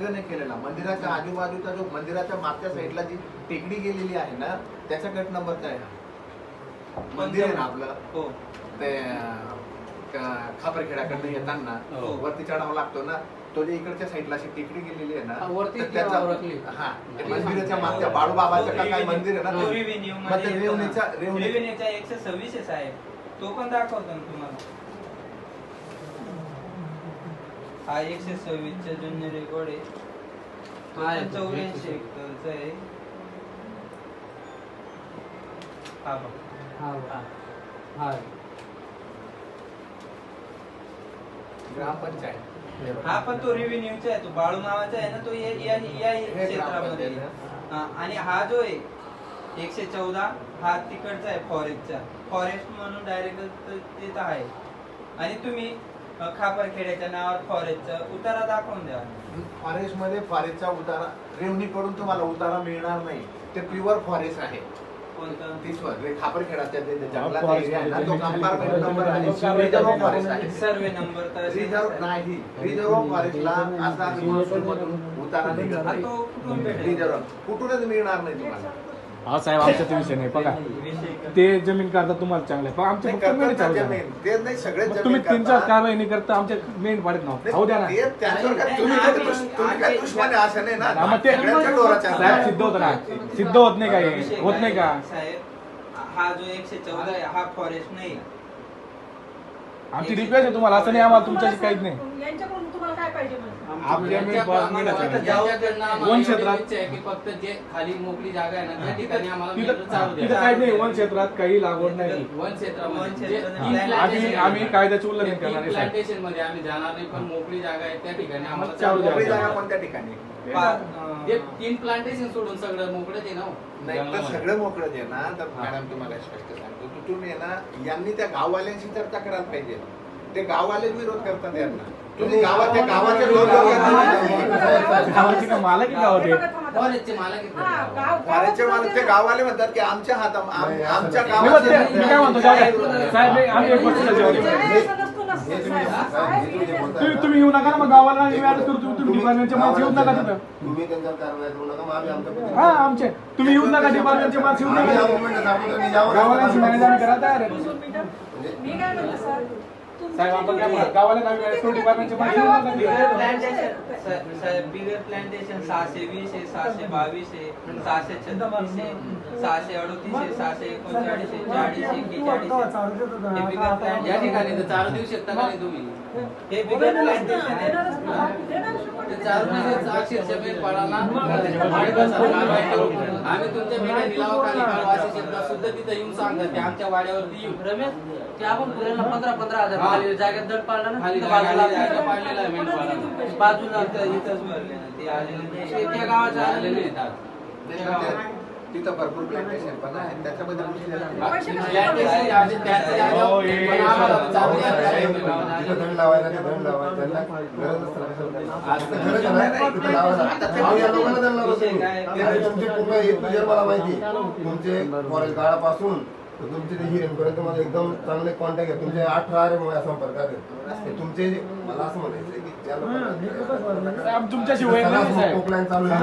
संसर्ग नाही केलेला मंदिराच्या आजूबाजूचा जो मंदिराच्या मागच्या साईडला जी टेकडी गेलेली आहे ना त्याच्या गट आहे हा. मंदिर आहे ना आपलं हो ते खापरखेड्याकडनं येताना हो. वरती चढावा लागतो ना तो जे इकडच्या साईडला अशी टेकडी गेलेली आहे हा, ना वरती त्याचा ओळखली. हा ते मंदिराच्या मागच्या बाळूबाबाचं काय मंदिर आहे ना तो ते. revenue मग मध्ये ते येतो रेवणीच्या ना. रेवणी रेव्हेन्यूचा एकशे सव्वीस आहे तो पण दाखवतो ना तुम्हाला हा एकशे सव्वीसचा जुन्य रेकॉर्ड आहे. तो. चौऱ्याऐंशी हेक्टरचा आहे. हा बघ. हा ग्रामपंचायत हा. पण तो रेव्हेन्यूचा आहे. तो बाळू नावाचा आहे ना तो या क्षेत्रामध्ये हा, आणि हा जो आहे एकशे चौदा हा तिकडचा आहे फॉरेस्टचा फॉरेस्ट म्हणून डायरेक्ट तिथं आहे. आणि तुम्ही खापरखेड्याच्या नावावर फॉरेस्टचा उतारा दाखवून द्या. फॉरेस्टमध्ये फॉरेस्टचा उतारा रेवणीकडून तुम्हाला उतारा मिळणार नाही. ते प्युअर फॉरेस्ट आहे. कोणतं? नंबर आहे आणि रिझर्व फॉरेस्ट आहे. सर्वे नंबर तर रिझर्व नाही. रिझर्व फॉरेस्टला असा महसूलमधून उतारा निघत हा, नाही तो कुठून भेटेल? रिझर्व कुठूनच मिळणार नाही तुम्हाला. हा साहेब आमच्या ते विषय नाही बघा? ते जमीन करता तुम्हाला चांगलं आहे. पण फक्त मेंढी करतात चालू ना द्या. जमीन. ते नाही सगळे मग जमीन तुम्ही तीन चार. कारवाई नाही करता आमच्या मेंढ पाडत नाव नाही, खाऊ द्या ना. ते काय- काय काय हा, मग साहेब सिद्ध होत ना सिद्ध होत नाही काही. होत नाही का? काय, साहेब हा जो एकशे चौदा आहे हा फॉरेस्ट नाही. आमची रिक्वेस्ट आहे तुम्हाला असं नाही आम्हाला तुमच्याशी काहीच नाही. यांच्याकडून तुम्हाला काय पाहिजे म्हणजे क्षेत्रात- की फक्त जे खाली मोकळी जागा आहे ना त्या ठिकाणी आम्हाला तिथं मेंढरं चालू तिथं द्या. काही नाही वन क्षेत्रात काही लागवड नाही. वन वन क्षेत्रामध्ये जे क्षेत्रात तीन नाही. आम्ही plantation आम्ही आहे. कायद्याचे उल्लंघन करणार नाही साहेब. मध्ये आम्ही जाणार नाही पण मोकळी जागा आहे त्या ठिकाणी आम्हाला चालू मोकळी द्या. जागा कोणत्या ठिकाणी? पा- अं, ते तीन प्लांटेशन सोडून सगळं मोकळं आहे ना हो. नाही तर जंगलामध्ये. सगळं मोकळं जे ना तर हा. मॅडम तुम्हाला स्पष्ट सांगतो तिथून आहे ना यांनी त्या गाववाल्यांशी चर्चा करायला पाहिजे ते गाववालेच विरोध करतात यांना तुम्ही गावाच्या दोन गावाची का मालक आहे गावात हे? फॉरेस्टचे मालक आहेत हा, ते. गाव- फॉरेस्टचे मालक ते गाववाले म्हणतात की आमच्या हाता आम- आमच्या नाही, मग ते- गावात मी काय म्हणतो जाऊ द्या. साहेब नाही, आम्ही एक गोष्ट त्याच्यावर हे आहे. तुम्ही तुम्ही येऊ नका ना मग गावाला मॅरेज करू तुम्ही तुम्ही डिपार्टमेंटचे माणसं येऊ नका तिथं तुम्ही त्यांच्यावर कारवाई करू नका मग आम्ही आमच्या पद्धतीने हा आमचे तुम्ही येऊ नका डिपार्टमेंटचे माणसं येऊ आम्ही या नका movement ला आपण तुम्ही यावं. गावाला आम्ही करायला तयार आहे. मी काय म्हणते सर साहेब आपण काय म्हणतो, गावाला आम्ही मॅनेज करू डिपार्टमेंटचे बिगर. प्लांटेशन सा- साहेब बिगर प्लांटेशन सहाशे वीस आहे सहाशे बावीस आहे सहाशे छत्तीस आहे सहाशे अडतीस आहे सहाशे एकोणचाळीस आहे चाळीस आहे एक्केचाळीस आहे. हे बिगर या ठिकाणी तर चालू देऊ शकता का नाही तुम्ही. हे बिगर प्लांटेशन आहे. देणारच ना. देणारच ना. ते चालू देऊ अक्षरशः करू. आम्ही तुमच्या मेढ्या निलावाखाली काढू असे शब्द सुद्धा तिथं येऊन सांगतात ते आमच्या वाड्यावरती येऊन रमेश ते आपण पुण्याला पंधरा पंधरा हजार. खाली जागेत दर पाडला ना खाली बाजूला जागा पाडलेला आहे मेंढपाळाला. बाजूला इथं इथंच भरले ना ते आलेले. त्या गावाच्या आलेले तिथं भरपूर प्लांटेशन पण आहे. त्याच्यामध्ये हा, आहे, हो, हे- लावायला ते लावायला त्यांना गरज तुमचे पूर्ण हे मला माहिती तुमचे फॉरेस्ट गार्डापासून तर तुमचे ते हिरेनपर्यंत मला एकदम चांगले कॉन्टॅक्ट आहे तुमचे अठरा आहे माझ्या संपर्कात आहेत. ते तुमचे मला असं म्हणायचं आहे की तुमच्याशी कोकलाईन चालू आहे.